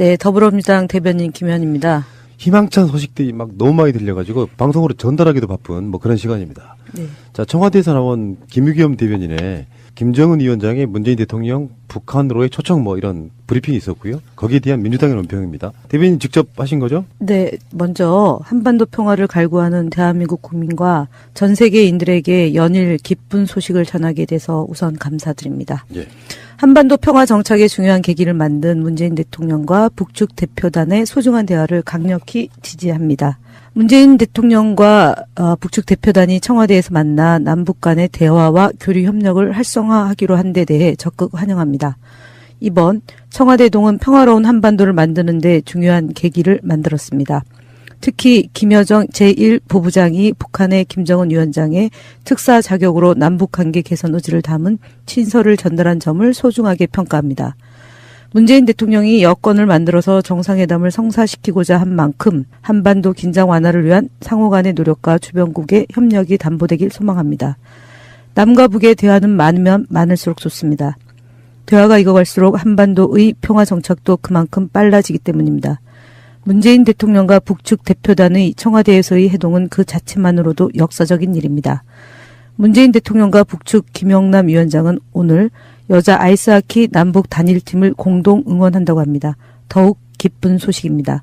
네, 더불어민주당 대변인 김현입니다. 희망찬 소식들이 막 너무 많이 들려가지고 방송으로 전달하기도 바쁜 뭐 그런 시간입니다. 네. 자 청와대에서 나온 김유겸 대변인의 김정은 위원장의 문재인 대통령 북한으로의 초청 뭐 이런 브리핑이 있었고요. 거기에 대한 민주당의 논평입니다. 대변인 직접 하신 거죠? 네, 먼저 한반도 평화를 갈구하는 대한민국 국민과 전 세계인들에게 연일 기쁜 소식을 전하게 돼서 우선 감사드립니다. 예. 한반도 평화 정착의 중요한 계기를 만든 문재인 대통령과 북측 대표단의 소중한 대화를 강력히 지지합니다. 문재인 대통령과 어, 북측 대표단이 청와대에서 만나 남북 간의 대화와 교류 협력을 활성화하기로 한 데 대해 적극 환영합니다. 이번 청와대 동은 평화로운 한반도를 만드는 데 중요한 계기를 만들었습니다. 특히 김여정 제1부부장이 북한의 김정은 위원장의 특사 자격으로 남북 관계 개선 의지를 담은 친서를 전달한 점을 소중하게 평가합니다. 문재인 대통령이 여건을 만들어서 정상회담을 성사시키고자 한 만큼 한반도 긴장 완화를 위한 상호 간의 노력과 주변국의 협력이 담보되길 소망합니다. 남과 북의 대화는 많으면 많을수록 좋습니다. 대화가 익어갈수록 한반도의 평화 정착도 그만큼 빨라지기 때문입니다. 문재인 대통령과 북측 대표단의 청와대에서의 해동은 그 자체만으로도 역사적인 일입니다. 문재인 대통령과 북측 김영남 위원장은 오늘 여자 아이스하키 남북 단일팀을 공동 응원한다고 합니다. 더욱 기쁜 소식입니다.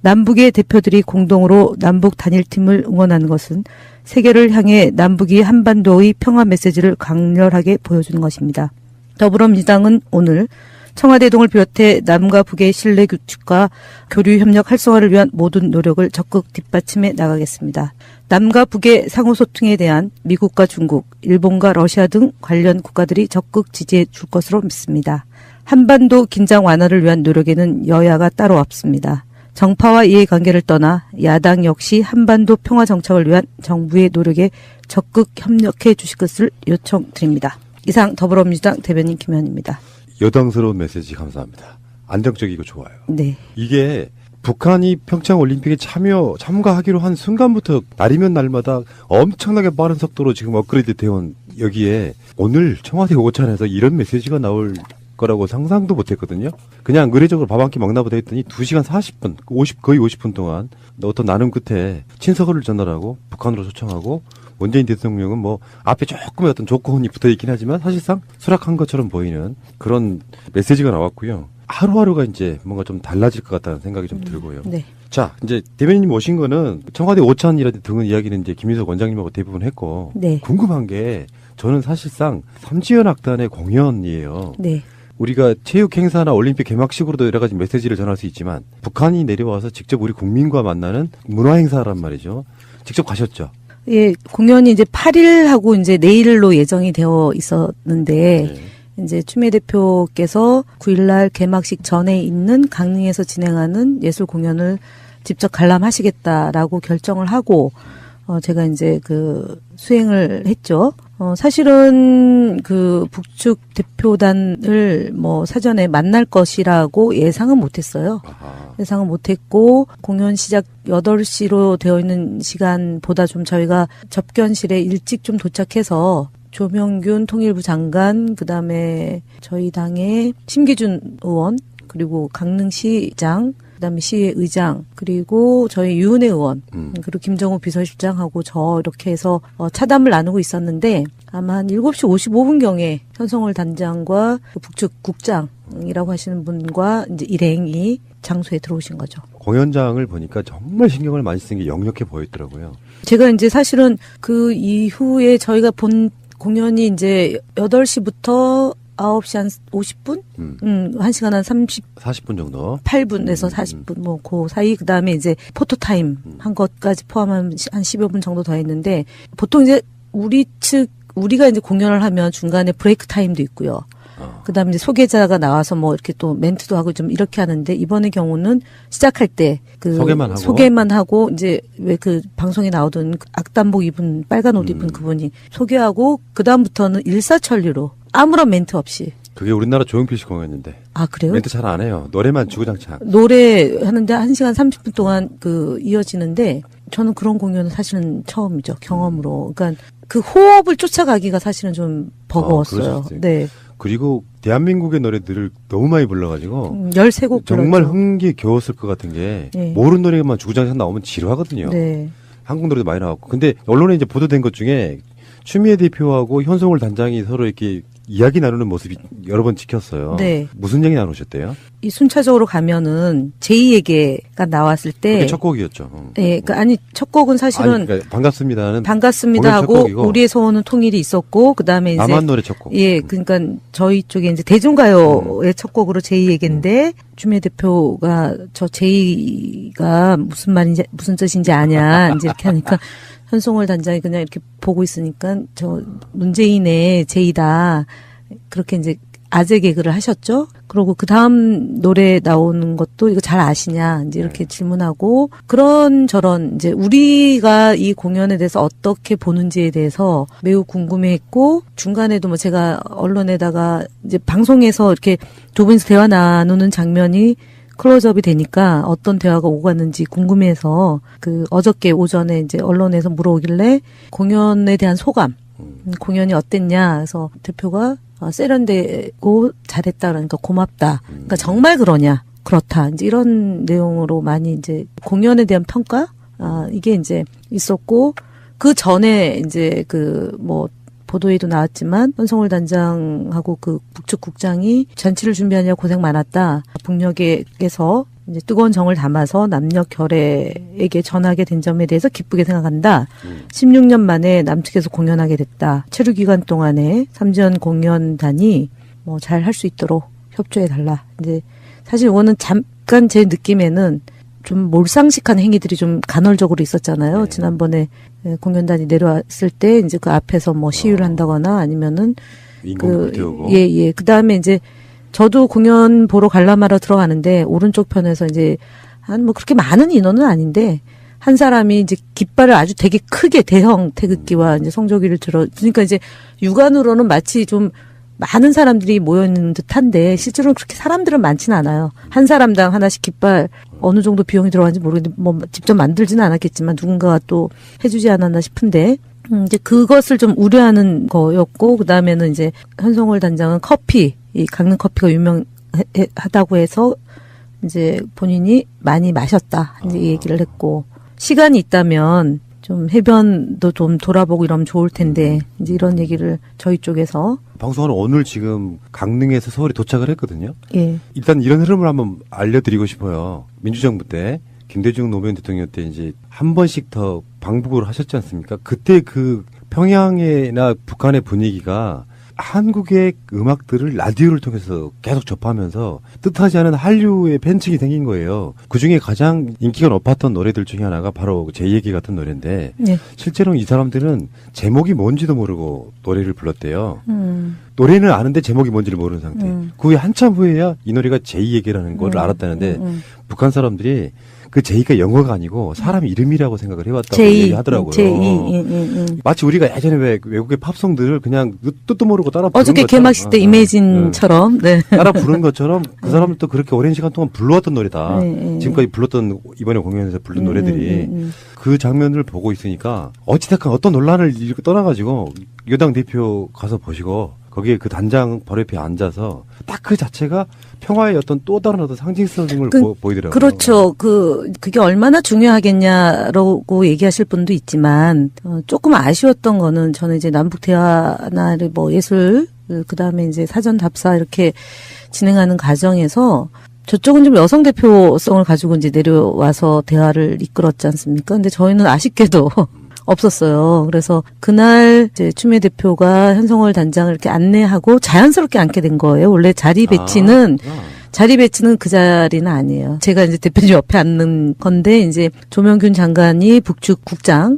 남북의 대표들이 공동으로 남북 단일팀을 응원하는 것은 세계를 향해 남북이 한반도의 평화 메시지를 강렬하게 보여주는 것입니다. 더불어민주당은 오늘 청와대 동을 비롯해 남과 북의 신뢰 구축과 교류 협력 활성화를 위한 모든 노력을 적극 뒷받침해 나가겠습니다. 남과 북의 상호 소통에 대한 미국과 중국, 일본과 러시아 등 관련 국가들이 적극 지지해 줄 것으로 믿습니다. 한반도 긴장 완화를 위한 노력에는 여야가 따로 없습니다. 정파와 이해관계를 떠나 야당 역시 한반도 평화 정착을 위한 정부의 노력에 적극 협력해 주실 것을 요청드립니다. 이상 더불어민주당 대변인 김현입니다. 여당스러운 메시지 감사합니다. 안정적이고 좋아요. 네. 이게 북한이 평창 올림픽에 참여 참가하기로 한 순간부터 날이면 날마다 엄청나게 빠른 속도로 지금 업그레이드 되온 여기에 오늘 청와대 오찬에서 이런 메시지가 나올 거라고 상상도 못했거든요. 그냥 의례적으로 밥 한 끼 먹나 보다 했더니 2시간 40분, 50 거의 50분 동안 어떤 나눔 끝에 친서를 전달하고 북한으로 초청하고 문재인 대통령은 뭐 앞에 조금의 어떤 조건이 붙어 있긴 하지만 사실상 수락한 것처럼 보이는 그런 메시지가 나왔고요. 하루하루가 이제 뭔가 좀 달라질 것 같다는 생각이 좀 들고요. 네. 자, 이제 대변인님 오신 거는 청와대 오찬이라든지 등은 이야기는 이제 김인석 원장님하고 대부분 했고 네. 궁금한 게 저는 사실상 삼지연 악단의 공연이에요. 네. 우리가 체육 행사나 올림픽 개막식으로도 여러 가지 메시지를 전할 수 있지만 북한이 내려와서 직접 우리 국민과 만나는 문화 행사란 말이죠. 직접 가셨죠. 예, 공연이 이제 8일하고 이제 내일로 예정이 되어 있었는데 네. 이제 추미애 대표께서 9일날 개막식 전에 있는 강릉에서 진행하는 예술 공연을 직접 관람하시겠다라고 결정을 하고 어 제가 이제 그 수행을 했죠. 어 사실은 그 북측 대표단을 뭐 사전에 만날 것이라고 예상은 못 했어요. 아하. 예상은 못했고 공연 시작 8시로 되어 있는 시간보다 좀 저희가 접견실에 일찍 좀 도착해서 조명균 통일부 장관 그다음에 저희 당의 심기준 의원 그리고 강릉시장 그다음에 시의 의장 그리고 저희 유은혜 의원 음. 그리고 김정우 비서실장하고 저 이렇게 해서 어, 차담을 나누고 있었는데 아마 한 7시 55분 경에 현성월 단장과 그 북측 국장이라고 하시는 분과 이제 일행이 장소에 들어오신 거죠. 공연장을 보니까 정말 신경을 많이 쓴 게 역력해 보였더라고요. 제가 이제 사실은 그 이후에 저희가 본 공연이 이제 8시부터 9시 한 50분? 음. 음, 1시간 한 38분에서 40분 정도. 40분, 뭐, 그 사이, 그 다음에 이제 포토타임 한 것까지 포함하면 시- 한 10여 분 정도 더 했는데, 보통 이제 우리 측, 우리가 이제 공연을 하면 중간에 브레이크 타임도 있고요. 어. 그 다음에 이제 소개자가 나와서 뭐 이렇게 또 멘트도 하고 좀 이렇게 하는데, 이번의 경우는 시작할 때 그 소개만 하고. 소개만 하고 이제 왜 그 방송에 나오던 그 악단복 입은 빨간 옷 입은 음. 그분이 소개하고, 그 다음부터는 일사천리로 아무런 멘트 없이. 그게 우리나라 조용필 씨 공연인데 아, 그래요? 멘트 잘 안 해요. 노래만 주구장창. 노래 하는데 1시간 30분 동안 그 이어지는데 저는 그런 공연은 사실은 처음이죠. 경험으로. 그러니까 그 호흡을 쫓아가기가 사실은 좀 어, 버거웠어요. 수 있어요. 네. 그리고 대한민국의 노래들을 너무 많이 불러가지고 음, 13곡 정말 불렀죠. 흥기 겨웠을 것 같은 게 네. 모르는 노래만 주구장창 나오면 지루하거든요. 네. 한국 노래도 많이 나왔고. 근데 언론에 이제 보도된 것 중에 추미애 대표하고 현송월 단장이 서로 이렇게 이야기 나누는 모습이 여러 번 찍혔어요. 네. 무슨 얘기 나누셨대요? 이 순차적으로 가면은 제2에게가 나왔을 때 그게 첫 곡이었죠. 응. 예, 그 아니 첫 곡은 사실은 아니, 그러니까 반갑습니다는 반갑습니다 원래 첫 하고 곡이고. 우리의 소원은 통일이 있었고 그다음에 이제 남한 노래 첫 곡. 예, 그러니까 저희 쪽에 이제 대중가요의 첫 곡으로 제2에게인데 추미애 대표가 저 제2가 무슨 말인지 무슨 뜻인지 아냐 이제 이렇게 하니까 현송월 단장이 그냥 이렇게 보고 있으니까 저 문재인의 제2다. 그렇게 이제 아재 개그를 하셨죠. 그리고 그 다음 노래 나오는 것도 이거 잘 아시냐? 이제 이렇게 질문하고 그런 저런 이제 우리가 이 공연에 대해서 어떻게 보는지에 대해서 매우 궁금해했고 중간에도 뭐 제가 언론에다가 이제 방송에서 이렇게 두 분이서 대화 나누는 장면이 클로즈업이 되니까 어떤 대화가 오갔는지 궁금해서 그 어저께 오전에 이제 언론에서 물어오길래 공연에 대한 소감 음, 공연이 어땠냐? 그래서 대표가 어, 세련되고 잘했다. 그러니까 고맙다. 그러니까 정말 그러냐? 그렇다. 이제 이런 내용으로 많이 이제 공연에 대한 평가? 아 이게 이제 있었고 그 전에 이제 그뭐 보도에도 나왔지만 현성월 단장하고 그 북측 국장이 잔치를 준비하느라 고생 많았다. 북녘에서 이제 뜨거운 정을 담아서 남녀 결애에게 전하게 된 점에 대해서 기쁘게 생각한다. 16년 만에 남측에서 공연하게 됐다. 체류 기간 동안에 삼전 공연단이 뭐 잘 할 수 있도록 협조해 달라. 이제 사실 이거는 잠깐 제 느낌에는 좀 몰상식한 행위들이 좀 간헐적으로 있었잖아요. 네. 지난번에 에, 공연단이 내려왔을 때 이제 그 앞에서 뭐 시위를 어. 한다거나 아니면은 그. 예, 예. 그 다음에 이제 저도 공연 보러 관람하러 들어가는데 오른쪽 편에서 이제 한 뭐 그렇게 많은 인원은 아닌데 한 사람이 이제 깃발을 아주 되게 크게 대형 태극기와 이제 성조기를 들어 그러니까 이제 육안으로는 마치 좀 많은 사람들이 모여 있는 듯한데 실제로는 그렇게 사람들은 많지는 않아요. 한 사람당 하나씩 깃발 어느 정도 비용이 들어가는지 모르겠는데 뭐 직접 만들지는 않았겠지만 누군가가 또 해주지 않았나 싶은데 음, 이제 그것을 좀 우려하는 거였고 그 다음에는 이제 현성월 단장은 커피 이 강릉 커피가 유명하다고 해서 이제 본인이 많이 마셨다. 이제 이 얘기를 했고 시간이 있다면 좀 해변도 좀 돌아보고 이러면 좋을 텐데 이제 이런 얘기를 저희 쪽에서 방송하는 오늘 지금 강릉에서 서울에 도착을 했거든요. 예 일단 이런 흐름을 한번 알려드리고 싶어요. 민주정부 때 김대중 노무현 대통령 때 이제 한 번씩 더 방북을 하셨지 않습니까? 그때 그 평양이나 북한의 분위기가 한국의 음악들을 라디오를 통해서 계속 접하면서 뜻하지 않은 한류의 팬층이 생긴 거예요. 그 중에 가장 인기가 높았던 노래들 중에 하나가 바로 제 얘기 같은 노래인데 예. 실제로 이 사람들은 제목이 뭔지도 모르고 노래를 불렀대요. 음. 노래는 아는데 제목이 뭔지를 모르는 상태. 음. 그 후에 한참 후에야 이 노래가 제이에게라는 걸 음, 알았다는데 음, 음. 북한 사람들이 그 제이가 영어가 아니고 사람 이름이라고 생각을 해왔다고 제2 얘기하더라고요. 제2 예, 예, 예. 마치 우리가 예전에 왜 외국의 팝송들을 그냥 뜻도 모르고 따라 부른 어저께 것처럼, 개막식 때 어, 어, 이매진처럼 네. 어, 따라 부른 것처럼 그 사람들도 그렇게 오랜 시간 동안 불러왔던 노래다. 네, 네. 지금까지 불렀던 이번에 공연에서 부른 노래들이 음, 음, 음. 그 장면을 보고 있으니까 어찌됐건 어떤 논란을 떠나가지고 여당 대표 가서 보시고 거기에 그 단장 바로 옆에 앉아서 딱 그 자체가 평화의 어떤 또 다른 어떤 상징성을 그- 보, 보이더라고요. 그렇죠. 그 그게 얼마나 중요하겠냐라고 얘기하실 분도 있지만 어, 조금 아쉬웠던 거는 저는 이제 남북 대화나 뭐 예술 그 다음에 이제 사전 답사 이렇게 진행하는 과정에서 저쪽은 좀 여성 대표성을 가지고 이제 내려와서 대화를 이끌었지 않습니까? 근데 저희는 아쉽게도 없었어요. 그래서 그날 이제 추미애 대표가 현성월 단장을 이렇게 안내하고 자연스럽게 앉게 된 거예요. 원래 자리 배치는 아, 자리 배치는 그 자리는 아니에요. 제가 이제 대표님 옆에 앉는 건데 이제 조명균 장관이 북측 국장을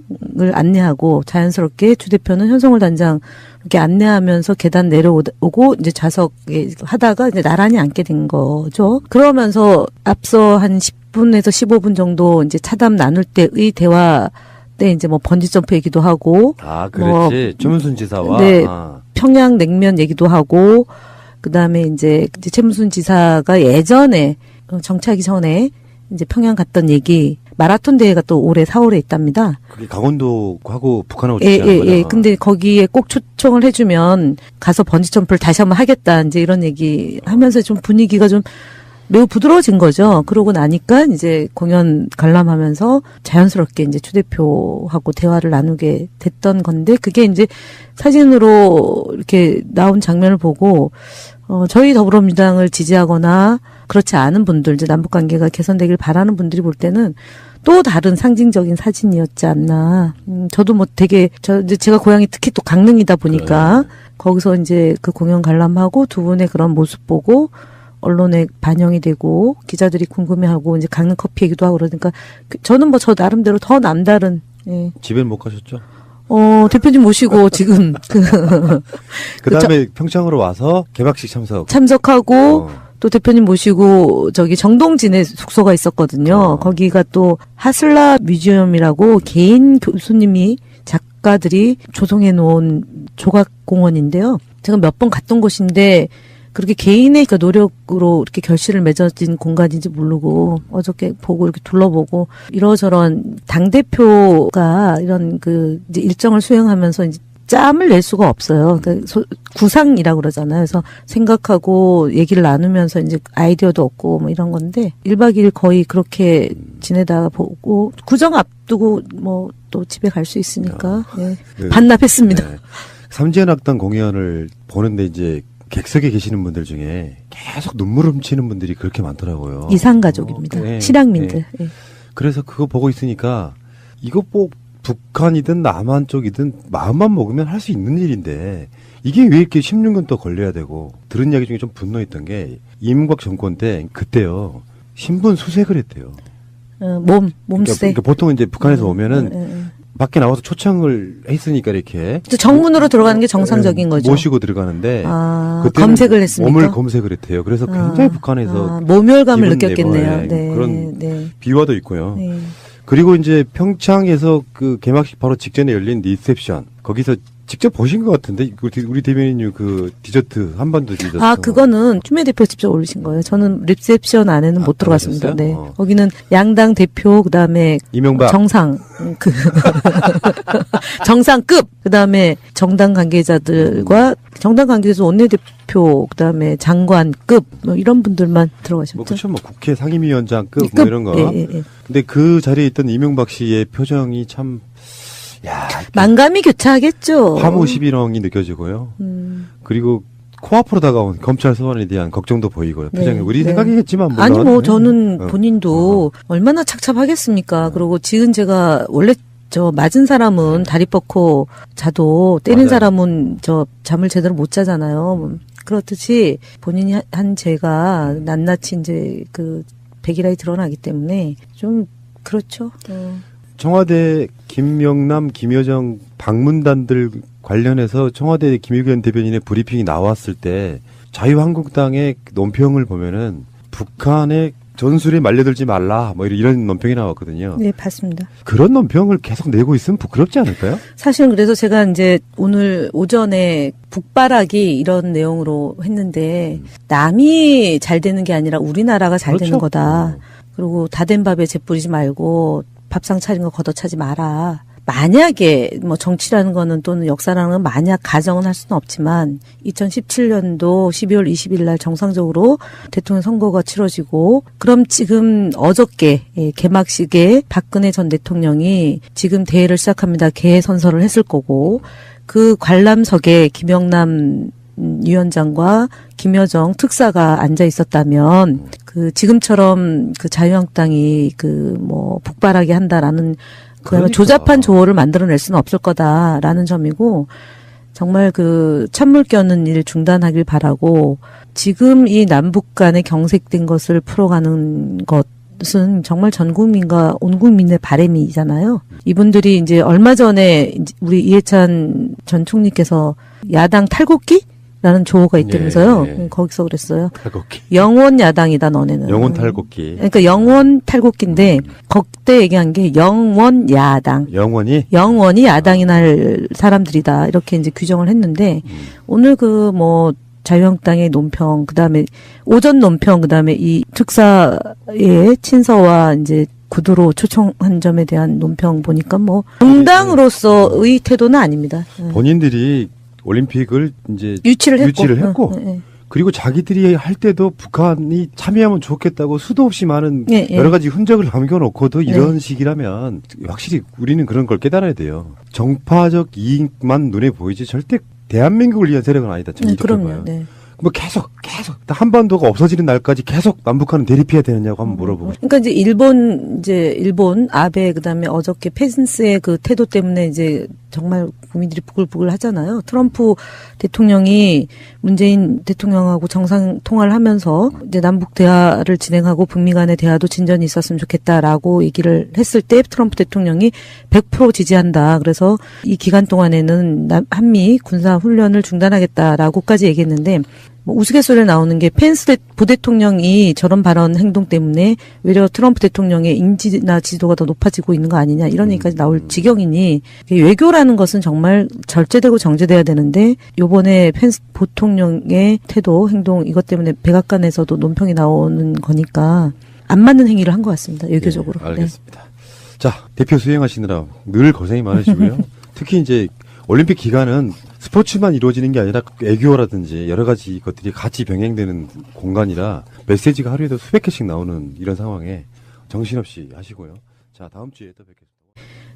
안내하고 자연스럽게 주 대표는 현성월 단장 이렇게 안내하면서 계단 내려오고 이제 좌석에 하다가 이제 나란히 앉게 된 거죠. 그러면서 앞서 한 10분에서 15분 정도 이제 차담 나눌 때의 대화 때 이제 뭐 번지 점프 얘기도 하고 아, 뭐, 그랬지. 최문순 지사와 네. 아, 평양 냉면 얘기도 하고 그 다음에 이제 이제 최무순 지사가 예전에 어, 정치하기 전에 이제 평양 갔던 얘기 마라톤 대회가 또 올해 4월에 있답니다. 그게 강원도하고 북한하고 예, 예, 예. 근데 거기에 꼭 초청을 해주면 가서 번지 점프를 다시 한번 하겠다. 이제 이런 얘기 하면서 좀 분위기가 좀 매우 부드러워진 거죠. 그러고 나니까 이제 공연 관람하면서 자연스럽게 이제 추 대표하고 대화를 나누게 됐던 건데 그게 이제 사진으로 이렇게 나온 장면을 보고 어, 저희 더불어민주당을 지지하거나 그렇지 않은 분들, 이제 남북 관계가 개선되길 바라는 분들이 볼 때는 또 다른 상징적인 사진이었지 않나. 음, 저도 뭐 되게, 저, 이제 제가 고향이 특히 또 강릉이다 보니까 거기서 이제 그 공연 관람하고 두 분의 그런 모습 보고 언론에 반영이 되고 기자들이 궁금해하고 이제 강릉 커피 얘기도 하고 그러니까 그- 저는 뭐 저 나름대로 더 남다른, 예. 집엔 못 가셨죠? 어, 대표님 모시고 지금 그 그 다음에 평창으로 와서 개막식 참석. 참석하고 어. 또 대표님 모시고 저기 정동진에 숙소가 있었거든요. 어. 거기가 또 하슬라 뮤지엄이라고 개인 교수님이 작가들이 조성해 놓은 조각 공원인데요. 제가 몇 번 갔던 곳인데 그렇게 개인의 그 노력으로 이렇게 결실을 맺어진 공간인지 모르고 어저께 보고 이렇게 둘러보고 이러저런 당 대표가 이런 그 이제 일정을 수행하면서 이제 짬을 낼 수가 없어요. 그러니까 소- 구상이라고 그러잖아요. 그래서 생각하고 얘기를 나누면서 이제 아이디어도 얻고 뭐 이런 건데 1박 2일 거의 그렇게 지내다가 보고 구정 앞두고 뭐 또 집에 갈 수 있으니까 예. 그, 반납했습니다. 네. 삼지연 악단 공연을 보는데 이제 객석에 계시는 분들 중에 계속 눈물 훔치는 분들이 그렇게 많더라고요. 이상 가족입니다. 어, 네, 실향민들. 네. 예. 그래서 그거 보고 있으니까 이거 뭐 북한이든 남한 쪽이든 마음만 먹으면 할 수 있는 일인데 이게 왜 이렇게 16년 또 걸려야 되고 들은 이야기 중에 좀 분노했던 게 이명박 정권 때 그때요 신분 수색을 했대요. 어, 몸 그러니까, 몸세. 그러니까 보통 이제 북한에서 오면은 예, 예, 예. 밖에 나와서 초청을 했으니까 이렇게 저 정문으로 들어가는 게 정상적인 예, 거죠. 모시고 들어가는데 아, 검색을 했습니까? 몸을 검색을 했대요. 그래서 굉장히 아, 북한에서 아, 모멸감을 느꼈겠네요. 내고, 네, 그런 네, 비화도 있고요. 네. 그리고 이제 평창에서 그 개막식 바로 직전에 열린 리셉션 거기서 직접 보신 것 같은데 우리, 대- 대변인님 그 디저트 한반도 디저트 아, 그거는 추미애 대표 직접 올리신 거예요. 저는 리셉션 안에는 못 아, 들어갔습니다. 들어가셨어요? 네. 어. 거기는 양당 대표, 그 다음에 이명박 정상, 음, 그, 정상급, 그 다음에 정당 관계자들과, 정당 관계자 원내대표, 그 다음에 장관급, 뭐 이런 분들만 뭐 들어가셨죠. 그렇죠 뭐 국회 상임위원장급 급, 뭐 이런 거 예, 예, 예. 근데 그 자리에 있던 이명박 씨의 표정이 참 야, 만감이 교차하겠죠. 화무 11홍이 느껴지고요. 음. 그리고 코앞으로 다가온 검찰 소환에 대한 걱정도 보이고요. 네, 표정이 우리 네. 생각이겠지만 물론 아니 뭐 저는 어. 본인도 얼마나 착잡하겠습니까. 그리고 지금 제가 원래 저 맞은 사람은 다리 뻗고 자도 때린 네. 맞아요. 사람은 저 잠을 제대로 못 자잖아요. 그렇듯이 본인이 한- 한 죄가 낱낱이 이제 그 백일하에 드러나기 때문에 좀 그렇죠. 어. 청와대 김명남, 김여정 방문단들 관련해서 청와대 김의견 대변인의 브리핑이 나왔을 때 자유한국당의 논평을 보면은 북한의 전술에 말려들지 말라 뭐 이런- 논평이 나왔거든요. 네, 봤습니다. 그런 논평을 계속 내고 있으면 부끄럽지 않을까요? 사실은 그래서 제가 이제 오늘 오전에 북바라기 이런 내용으로 했는데 남이 잘 되는 게 아니라 우리나라가 잘 되는 그렇죠. 거다. 그리고 다 된 밥에 재 뿌리지 말고 밥상 차린 거 걷어차지 마라. 만약에 뭐 정치라는 거는 또는 역사라는 건 만약 가정은 할 수는 없지만 2017년도 12월 20일 날 정상적으로 대통령 선거가 치러지고 그럼 지금 어저께 예, 개막식에 박근혜 전 대통령이 지금 대회를 시작합니다. 개회 선서를 했을 거고 그 관람석에 김영남 음, 위원장과 김여정 특사가 앉아 있었다면 그 지금처럼 그 자유한국당이 그뭐 북발하게 한다라는 그 그러니까. 조잡한 조어를 만들어낼 수는 없을 거다라는 점이고 정말 그 찬물 껴는 일 중단하길 바라고 지금 이 남북 간의 경색된 것을 풀어가는 것은 정말 전 국민과 온 국민의 바램이잖아요. 이분들이 이제 얼마 전에 우리 이해찬 전 총리께서 야당 탈곡기? 라는 조어가 있다면서요. 예, 예. 음, 거기서 그랬어요. 탈곡기. 영원 야당이다 너네는. 영혼 탈곡기. 그러니까 영원 탈곡기인데 그때 얘기한 게 영원 야당. 영원히 영원히 야당이 날 사람들이다 이렇게 이제 규정을 했는데 음. 오늘 그 뭐 자유한국당의 논평 그다음에 오전 논평 그다음에 이 특사의 친서와 이제 구두로 초청한 점에 대한 논평 보니까 뭐 정당으로서의 태도는 아닙니다. 예. 본인들이 올림픽을 이제 유치를 했고, 유치를 했고. 어, 예, 그리고 자기들이 할 때도 북한이 참여하면 좋겠다고 수도 없이 많은 예, 예. 여러 가지 흔적을 남겨놓고도 이런 식이라면 확실히 우리는 그런 걸 깨달아야 돼요. 정파적 이익만 눈에 보이지 절대 대한민국을 위한 세력은 아니다. 저는 네, 그럼요. 봐요. 네. 뭐 계속 계속 한반도가 없어지는 날까지 계속 남북한은 대립해야 되느냐고 한번 물어보고. 그러니까 이제 일본 이제 일본 아베 그다음에 어저께 펜스의 그 태도 때문에 이제 정말 국민들이 부글부글 하잖아요. 트럼프 대통령이 문재인 대통령하고 정상 통화를 하면서 이제 남북 대화를 진행하고 북미 간의 대화도 진전이 있었으면 좋겠다라고 얘기를 했을 때 트럼프 대통령이 100% 지지한다. 그래서 이 기간 동안에는 남- 한미 군사 훈련을 중단하겠다라고까지 얘기했는데 뭐 우스갯소리에 나오는 게 펜스 대- 부대통령이 저런 발언 행동 때문에 외려 트럼프 대통령의 인지나 지도가 더 높아지고 있는 거 아니냐 이런 얘기까지 나올 지경이니 외교라는 것은 정말 절제되고 정제돼야 되는데 요번에 펜스 부통령의 태도 행동 이것 때문에 백악관에서도 논평이 나오는 거니까 안 맞는 행위를 한 것 같습니다 외교적으로. 네, 알겠습니다. 자 대표 수행하시느라 늘 고생이 많으시고요. 특히 이제 올림픽 기간은 스포츠만 이루어지는 게 아니라 애교라든지 여러 가지 것들이 같이 병행되는 공간이라 메시지가 하루에도 수백 개씩 나오는 이런 상황에 정신없이 하시고요. 자 다음 주에 또 뵙겠습니다.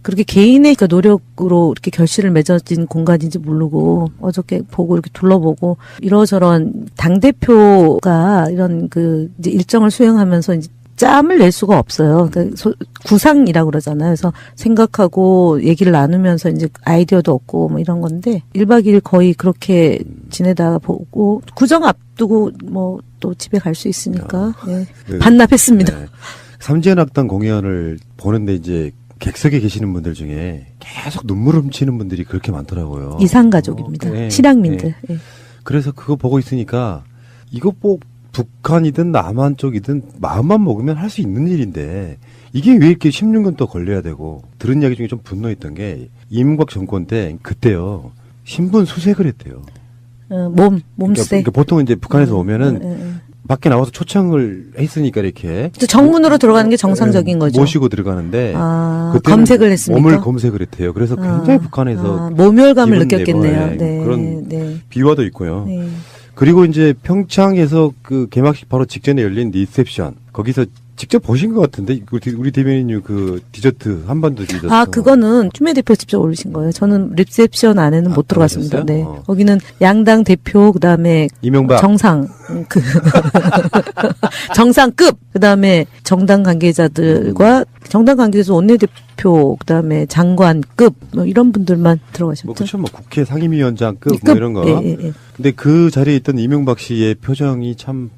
그렇게 개인의 그 노력으로 이렇게 결실을 맺어진 공간인지 모르고 어저께 보고 이렇게 둘러보고 이러저런 당 대표가 이런 그 이제 일정을 수행하면서 이제 짬을 낼 수가 없어요. 그러니까 소- 구상이라고 그러잖아요. 그래서 생각하고 얘기를 나누면서 이제 아이디어도 얻고 뭐 이런 건데 1박 2일 거의 그렇게 지내다가 보고 구정 앞두고 뭐 또 집에 갈 수 있으니까 예. 그, 반납했습니다. 네. 삼지연악당 공연을 보는데 이제 객석에 계시는 분들 중에 계속 눈물 훔치는 분들이 그렇게 많더라고요. 이상 가족입니다. 어, 네. 실향민들. 예. 그래서 그거 보고 있으니까 이거 뭐 북한이든 남한 쪽이든 마음만 먹으면 할 수 있는 일인데 이게 왜 이렇게 16년 또 걸려야 되고 들은 이야기 중에 좀 분노했던 게 이명박 정권 때 그때요 신분 수색을 했대요. 어, 몸, 몸세. 그러니까, 그러니까 보통 이제 북한에서 오면은 예, 예, 예. 밖에 나와서 초청을 했으니까 이렇게 저 정문으로 들어가는 게 정상적인 예, 거죠. 모시고 들어가는데 아, 검색을 했습니까? 몸을 검색을 했대요. 그래서 굉장히 아, 북한에서 아, 모멸감을 느꼈겠네요. 예, 네, 그런 네, 비화도 있고요. 네. 그리고 이제 평창에서 그 개막식 바로 직전에 열린 리셉션. 거기서 직접 보신 것 같은데 우리, 대변인님 그 디저트 한반도 디저트 아, 그거는 추미애 대표 직접 올리신 거예요. 저는 리셉션 안에는 아, 못 들어갔습니다. 그러셨어요? 네. 어. 거기는 양당 대표, 그 다음에 이명박 정상, 음, 그, 정상급, 그 다음에 정당 관계자들과 정당 관계에서 원내대표, 그 다음에 장관급, 뭐 이런 분들만 뭐 들어가셨죠. 그렇죠 뭐 국회 상임위원장급 급, 뭐 이런 거 예, 예, 예. 근데 그 자리에 있던 이명박 씨의 표정이 참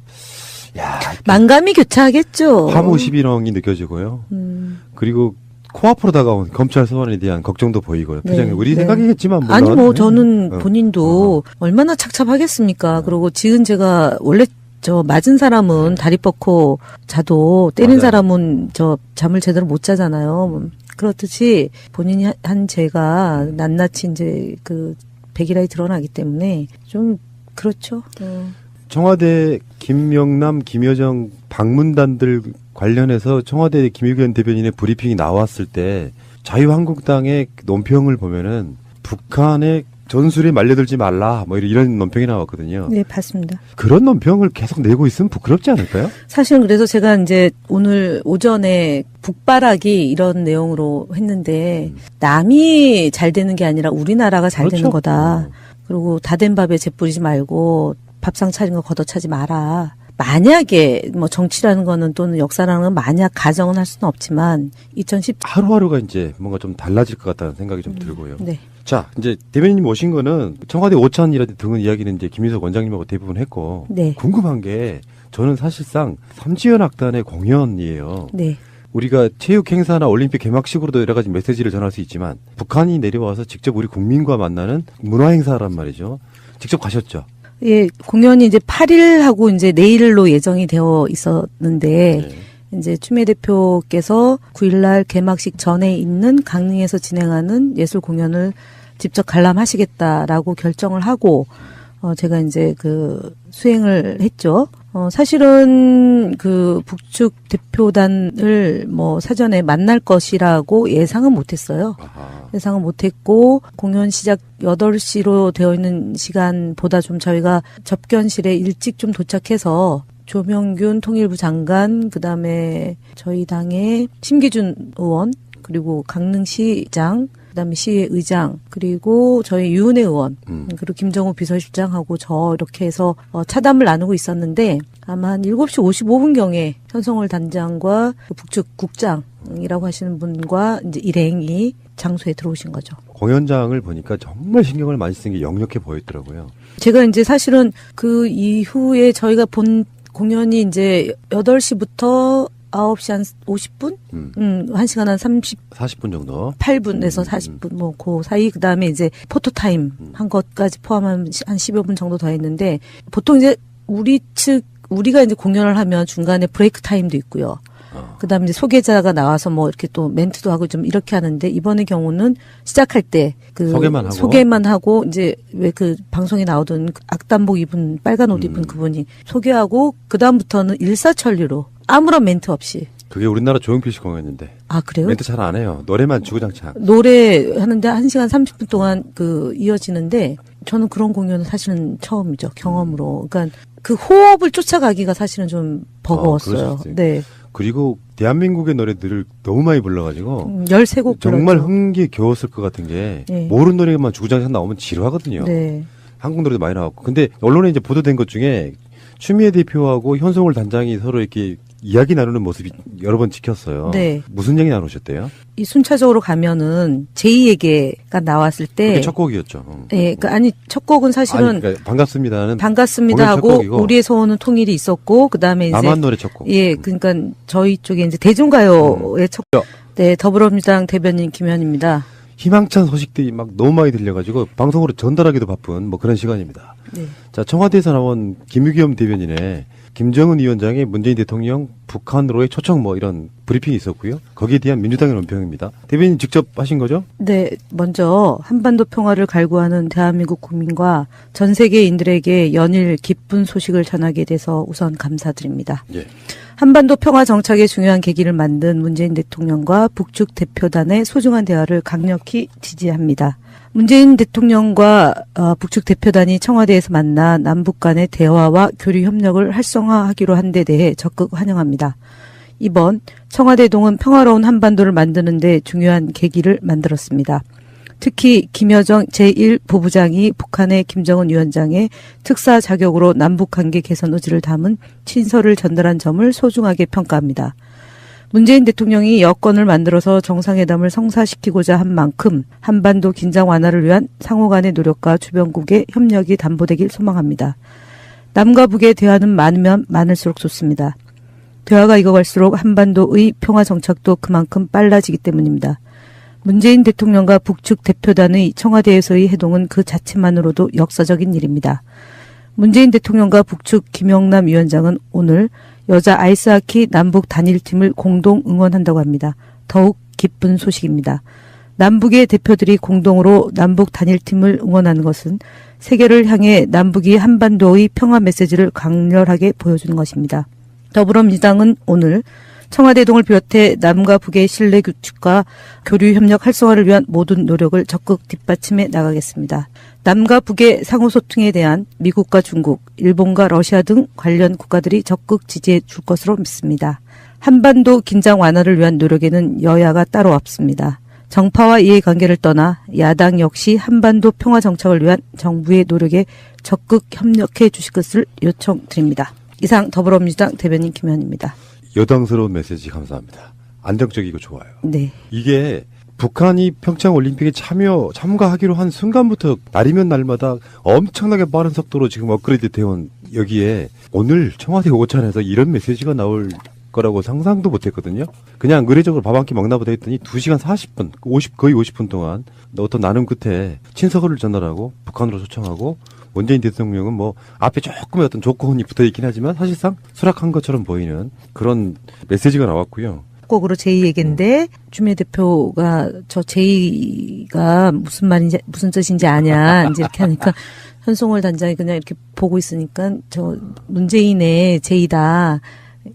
야, 만감이 교차하겠죠. 화무 시비렁이 느껴지고요. 음. 그리고 코앞으로 다가온 검찰 소환에 대한 걱정도 보이고요. 네, 표정이 우리 네. 생각이겠지만 물론 아니 뭐 네. 저는 어. 본인도 얼마나 착잡하겠습니까. 그리고 지은 제가 원래 저 맞은 사람은 다리 뻗고 자도 때린 네. 맞아요. 사람은 저 잠을 제대로 못 자잖아요. 그렇듯이 본인이 한- 한 죄가 낱낱이 이제 그 백일하에 드러나기 때문에 좀 그렇죠. 어. 청와대 김명남, 김여정 방문단들 관련해서 청와대 김의견 대변인의 브리핑이 나왔을 때 자유한국당의 논평을 보면은 북한의 전술에 말려들지 말라 뭐 이런 논평이 나왔거든요. 네, 봤습니다. 그런 논평을 계속 내고 있으면 부끄럽지 않을까요? 사실은 그래서 제가 이제 오늘 오전에 북바라기 이런 내용으로 했는데 남이 잘 되는 게 아니라 우리나라가 잘 되는 그렇죠. 거다. 어. 그리고 다 된 밥에 재 뿌리지 말고 밥상 차린 거 걷어차지 마라. 만약에 뭐 정치라는 거는 또는 역사라는 건 만약 가정은 할 수는 없지만 2010 하루하루가 이제 뭔가 좀 달라질 것 같다는 생각이 좀 들고요. 네. 자, 이제 대변인님 오신 거는 청와대 오찬이라든지 등은 이야기는 이제 김인석 원장님하고 대부분 했고 네. 궁금한 게 저는 사실상 삼지연 악단의 공연이에요. 네. 우리가 체육 행사나 올림픽 개막식으로도 여러 가지 메시지를 전할 수 있지만 북한이 내려와서 직접 우리 국민과 만나는 문화 행사란 말이죠. 직접 가셨죠. 예, 공연이 이제 8일하고 이제 내일로 예정이 되어 있었는데 네. 이제 추미애 대표께서 9일날 개막식 전에 있는 강릉에서 진행하는 예술 공연을 직접 관람하시겠다라고 결정을 하고 어 제가 이제 그 수행을 했죠. 어, 사실은 그 북측 대표단을 뭐 사전에 만날 것이라고 예상은 못했어요. 아하. 예상은 못했고 공연 시작 8시로 되어 있는 시간보다 좀 저희가 접견실에 일찍 좀 도착해서 조명균 통일부 장관 그다음에 저희 당의 심기준 의원 그리고 강릉시장 그다음에 시의 의장 그리고 저희 유은혜 의원 음. 그리고 김정우 비서실장하고 저 이렇게 해서 어, 차담을 나누고 있었는데 아마 한 7시 55분경에 현성월 단장과 그 북측 국장이라고 하시는 분과 이제 일행이 장소에 들어오신 거죠. 공연장을 보니까 정말 신경을 많이 쓴 게 역력해 보였더라고요. 제가 이제 사실은 그 이후에 저희가 본 공연이 이제 8시부터 9시 한 50분? 음. 음, 1시간 한 38분에서 40분 정도. 40분, 뭐, 그 사이, 그 다음에 이제 포토타임 한 것까지 포함하면 시- 한 10여 분 정도 더 했는데, 보통 이제 우리 측, 우리가 이제 공연을 하면 중간에 브레이크 타임도 있고요. 어. 그 다음에 이제 소개자가 나와서 뭐 이렇게 또 멘트도 하고 좀 이렇게 하는데, 이번의 경우는 시작할 때, 그, 소개만 하고. 소개만 하고, 이제 왜 그 방송에 나오던 그 악단복 입은, 빨간 옷 입은 음. 그분이 소개하고, 그 다음부터는 일사천리로 아무런 멘트 없이. 그게 우리나라 조용필 씨 공연인데 아, 그래요? 멘트 잘 안 해요. 노래만 주구장창. 노래 하는데 한시간 30분 동안 그 이어지는데 저는 그런 공연은 사실은 처음이죠. 경험으로. 그러니까 그 호흡을 쫓아가기가 사실은 좀 버거웠어요. 있어요. 네. 그리고 대한민국의 노래들을 너무 많이 불러가지고 음, 13곡 정말 불렀죠. 흥기 겨웠을 것 같은 게 네. 모르는 노래만 주구장창 나오면 지루하거든요. 네. 한국 노래도 많이 나왔고. 근데 언론에 이제 보도된 것 중에 추미애 대표하고 현송월 단장이 서로 이렇게 이야기 나누는 모습이 여러 번 찍혔어요. 네. 무슨 얘기 나누셨대요? 이 순차적으로 가면은 제이에게가 나왔을 때 첫 곡이었죠. 응. 예, 그 아니 첫 곡은 사실은 아니, 그러니까 반갑습니다는 반갑습니다 하고. 우리의 소원은 통일이 있었고 그다음에 이제 남한 노래 첫 곡. 예, 그러니까 저희 쪽에 이제 대중가요의 첫 네, 더불어민주당 대변인 김현입니다. 희망찬 소식들이 막 너무 많이 들려가지고 방송으로 전달하기도 바쁜 뭐 그런 시간입니다. 네. 자 청와대에서 나온 김유겸 대변인의 김정은 위원장의 문재인 대통령 북한으로의 초청 뭐 이런 브리핑이 있었고요. 거기에 대한 민주당의 논평입니다. 대변인 직접 하신 거죠? 네, 먼저 한반도 평화를 갈구하는 대한민국 국민과 전 세계인들에게 연일 기쁜 소식을 전하게 돼서 우선 감사드립니다. 예. 한반도 평화 정착의 중요한 계기를 만든 문재인 대통령과 북측 대표단의 소중한 대화를 강력히 지지합니다. 문재인 대통령과 어, 북측 대표단이 청와대에서 만나 남북 간의 대화와 교류 협력을 활성화하기로 한 데 대해 적극 환영합니다. 이번 청와대 동은 평화로운 한반도를 만드는 데 중요한 계기를 만들었습니다. 특히 김여정 제1부부장이 북한의 김정은 위원장의 특사 자격으로 남북 관계 개선 의지를 담은 친서를 전달한 점을 소중하게 평가합니다. 문재인 대통령이 여건을 만들어서 정상회담을 성사시키고자 한 만큼 한반도 긴장 완화를 위한 상호 간의 노력과 주변국의 협력이 담보되길 소망합니다. 남과 북의 대화는 많으면 많을수록 좋습니다. 대화가 익어갈수록 한반도의 평화 정착도 그만큼 빨라지기 때문입니다. 문재인 대통령과 북측 대표단의 청와대에서의 해동은 그 자체만으로도 역사적인 일입니다. 문재인 대통령과 북측 김영남 위원장은 오늘 여자 아이스하키 남북 단일팀을 공동 응원한다고 합니다. 더욱 기쁜 소식입니다. 남북의 대표들이 공동으로 남북 단일팀을 응원하는 것은 세계를 향해 남북이 한반도의 평화 메시지를 강렬하게 보여주는 것입니다. 더불어민주당은 오늘 청와대 동을 비롯해 남과 북의 신뢰 규칙과 교류 협력 활성화를 위한 모든 노력을 적극 뒷받침해 나가겠습니다. 남과 북의 상호 소통에 대한 미국과 중국, 일본과 러시아 등 관련 국가들이 적극 지지해 줄 것으로 믿습니다. 한반도 긴장 완화를 위한 노력에는 여야가 따로 없습니다. 정파와 이해관계를 떠나 야당 역시 한반도 평화 정착을 위한 정부의 노력에 적극 협력해 주실 것을 요청드립니다. 이상 더불어민주당 대변인 김현입니다. 여당스러운 메시지 감사합니다. 안정적이고 좋아요. 네. 이게 북한이 평창 올림픽에 참여 참가하기로 한 순간부터 날이면 날마다 엄청나게 빠른 속도로 지금 업그레이드 되온 여기에 오늘 청와대 오찬에서 이런 메시지가 나올 거라고 상상도 못했거든요. 그냥 의례적으로 밥 한 끼 먹나 보다 했더니 2시간 40분, 50 거의 50분 동안 어떤 나눔 끝에 친서를 전달하고 북한으로 초청하고 문재인 대통령은 뭐 앞에 조금의 어떤 조건이 붙어 있긴 하지만 사실상 수락한 것처럼 보이는 그런 메시지가 나왔고요. 곡으로 제이 얘기인데 주미 대표가 저 제이가 무슨 말인지 무슨 뜻인지 아냐 이제 이렇게 하니까 현송월 단장이 그냥 이렇게 보고 있으니까 저 문재인의 제이다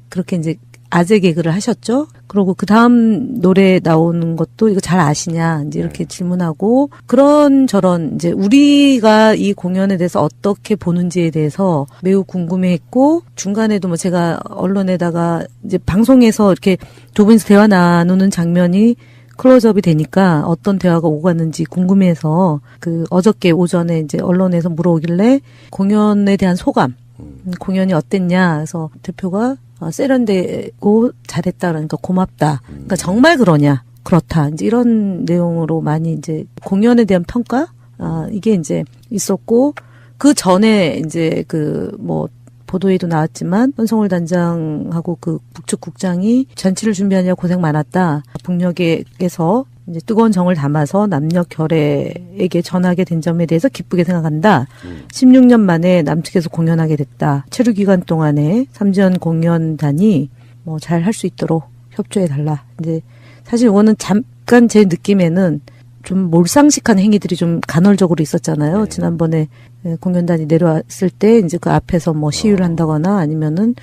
그렇게 이제 아재 개그를 하셨죠. 그리고 그 다음 노래 나오는 것도 이거 잘 아시냐? 이제 이렇게 질문하고 그런 저런 이제 우리가 이 공연에 대해서 어떻게 보는지에 대해서 매우 궁금해했고 중간에도 뭐 제가 언론에다가 이제 방송에서 이렇게 두 분이서 대화 나누는 장면이 클로즈업이 되니까 어떤 대화가 오갔는지 궁금해서 그 어저께 오전에 이제 언론에서 물어오길래 공연에 대한 소감 음, 공연이 어땠냐? 그래서 대표가 어, 세련되고 잘했다. 그러니까 고맙다. 그러니까 정말 그러냐. 그렇다. 이제 이런 내용으로 많이 이제 공연에 대한 평가? 아 이게 이제 있었고 그 전에 이제 그 뭐 보도에도 나왔지만 현성월 단장하고 그 북측 국장이 잔치를 준비하느라 고생 많았다. 북녘에서 이제 뜨거운 정을 담아서 남녀 결애에게 전하게 된 점에 대해서 기쁘게 생각한다. 16년 만에 남측에서 공연하게 됐다. 체류 기간 동안에 삼지연 공연단이 뭐 잘 할 수 있도록 협조해 달라. 이제 사실 이거는 잠깐 제 느낌에는 좀 몰상식한 행위들이 좀 간헐적으로 있었잖아요. 네. 지난번에 예, 공연단이 내려왔을 때 이제 그 앞에서 뭐 시위를 한다거나 아니면은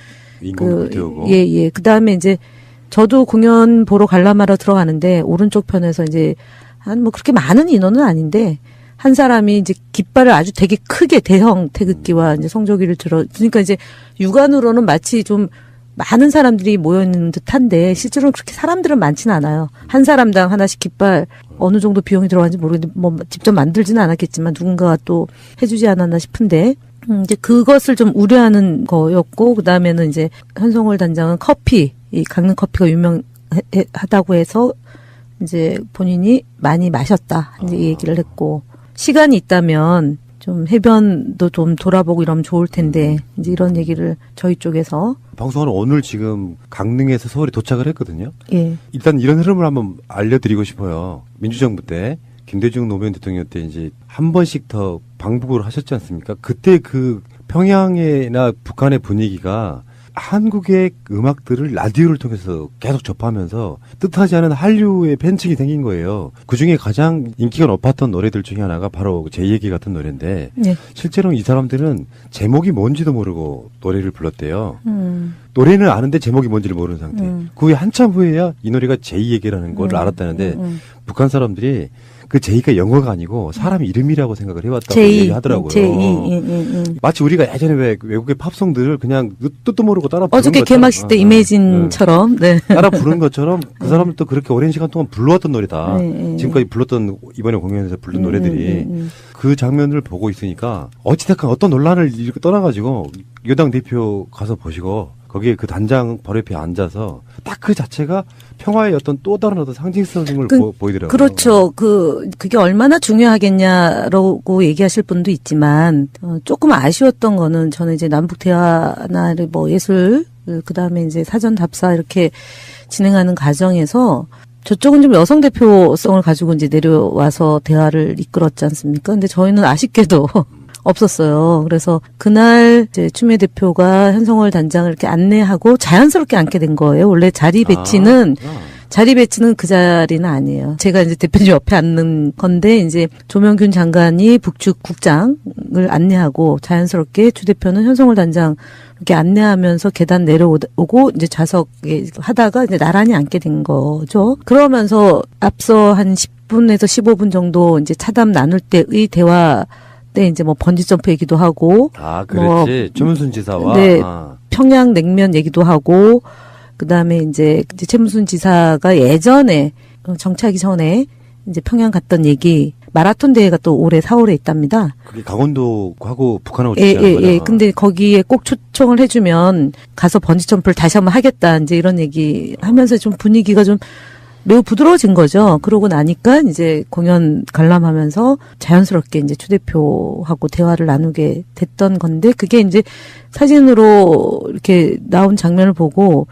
그, 태우고. 예, 예. 그 다음에 이제 저도 공연 보러 관람하러 들어가는데 오른쪽 편에서 이제 한 뭐 그렇게 많은 인원은 아닌데 한 사람이 이제 깃발을 아주 되게 크게 대형 태극기와 이제 성조기를 들어 그러니까 이제 육안으로는 마치 좀 많은 사람들이 모여 있는 듯한데 실제로는 그렇게 사람들은 많지는 않아요. 한 사람당 하나씩 깃발 어느 정도 비용이 들어가는지 모르겠는데 뭐 직접 만들지는 않았겠지만 누군가가 또 해주지 않았나 싶은데 음, 이제 그것을 좀 우려하는 거였고 그 다음에는 이제 현성월 단장은 커피 이 강릉 커피가 유명하다고 해서 이제 본인이 많이 마셨다 이제 이 얘기를 했고 시간이 있다면 좀 해변도 좀 돌아보고 이러면 좋을 텐데 이제 이런 얘기를 저희 쪽에서 방송은 오늘 지금 강릉에서 서울에 도착을 했거든요. 예 일단 이런 흐름을 한번 알려드리고 싶어요. 민주정부 때 김대중 노무현 대통령 때 이제 한 번씩 더 방북을 하셨지 않습니까? 그때 그 평양이나 북한의 분위기가 한국의 음악들을 라디오를 통해서 계속 접하면서 뜻하지 않은 한류의 팬층이 생긴 거예요. 그 중에 가장 인기가 높았던 노래들 중에 하나가 바로 제 얘기 같은 노래인데 예. 실제로 이 사람들은 제목이 뭔지도 모르고 노래를 불렀대요. 음. 노래는 아는데 제목이 뭔지를 모르는 상태. 음. 그 후에 한참 후에야 이 노래가 제이 얘기라는 걸 음, 알았다는데 음, 음. 북한 사람들이 그 제이가 영어가 아니고 사람 이름이라고 생각을 해왔다고 제이 얘기하더라고요. 제이 예, 예, 예. 마치 우리가 예전에 왜 외국의 팝송들을 그냥 뜻도 모르고 따라 부른 어저께 것처럼, 개막식 때 어, 어, 이매진처럼 네. 어, 따라 부른 것처럼 그 사람들 도 그렇게 오랜 시간 동안 불러왔던 노래다. 네, 네. 지금까지 불렀던 이번에 공연에서 부른 노래들이. 그 장면을 보고 있으니까 어찌됐건 어떤 논란을 이렇게 떠나가지고 여당 대표 가서 보시고 거기에 그 단장 바로 옆에 앉아서 딱 그 자체가 평화의 어떤 또 다른 어떤 상징성을 그- 보, 보이더라고요. 그렇죠. 그 그게 얼마나 중요하겠냐라고 얘기하실 분도 있지만 어, 조금 아쉬웠던 거는 저는 이제 남북 대화나 뭐 예술 그 다음에 이제 사전 답사 이렇게 진행하는 과정에서 저쪽은 좀 여성 대표성을 가지고 이제 내려와서 대화를 이끌었지 않습니까? 근데 저희는 아쉽게도 없었어요. 그래서 그날 이제 추미애 대표가 현성월 단장을 이렇게 안내하고 자연스럽게 앉게 된 거예요. 원래 자리 배치는 아, 자리 배치는 그 자리는 아니에요. 제가 이제 대표님 옆에 앉는 건데 이제 조명균 장관이 북측 국장을 안내하고 자연스럽게 추 대표는 현성월 단장 이렇게 안내하면서 계단 내려오고 이제 좌석에 하다가 이제 나란히 앉게 된 거죠. 그러면서 앞서 한 10분에서 15분 정도 이제 차담 나눌 때의 대화 때 이제 뭐 번지 점프 얘기도 하고 아 그렇지. 조문순 지사와 네. 아, 평양 냉면 얘기도 하고 그 다음에 이제 이제 최무순 지사가 예전에 어, 정치하기 전에 이제 평양 갔던 얘기 마라톤 대회가 또 올해 4월에 있답니다. 그게 강원도하고 북한하고 예, 예, 거잖아. 예. 근데 거기에 꼭 초청을 해주면 가서 번지 점프를 다시 한번 하겠다. 이제 이런 얘기 하면서 좀 분위기가 좀 매우 부드러워진 거죠. 그러고 나니까 이제 공연 관람하면서 자연스럽게 이제 추 대표하고 대화를 나누게 됐던 건데 그게 이제 사진으로 이렇게 나온 장면을 보고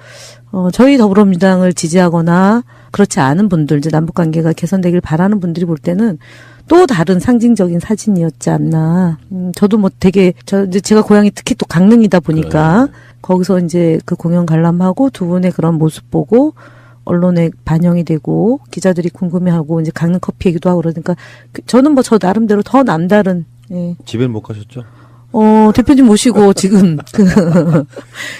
어, 저희 더불어민주당을 지지하거나 그렇지 않은 분들, 이제 남북 관계가 개선되길 바라는 분들이 볼 때는 또 다른 상징적인 사진이었지 않나. 음, 저도 뭐 되게, 저, 이제 제가 고향이 특히 또 강릉이다 보니까 거기서 이제 그 공연 관람하고 두 분의 그런 모습 보고 언론에 반영이 되고 기자들이 궁금해하고 이제 강릉 커피 얘기도 하고 그러니까 그- 저는 뭐 저 나름대로 더 남다른 예. 집에는 못 가셨죠? 어, 대표님 모시고 지금 그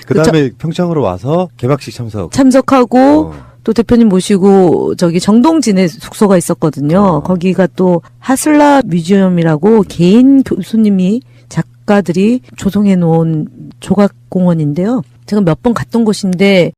그 다음에 평창으로 와서 개막식 참석. 참석하고 어. 또 대표님 모시고 저기 정동진에 숙소가 있었거든요. 어. 거기가 또 하슬라 뮤지엄이라고 개인 교수님이 작가들이 조성해 놓은 조각 공원인데요. 제가 몇 번 갔던 곳인데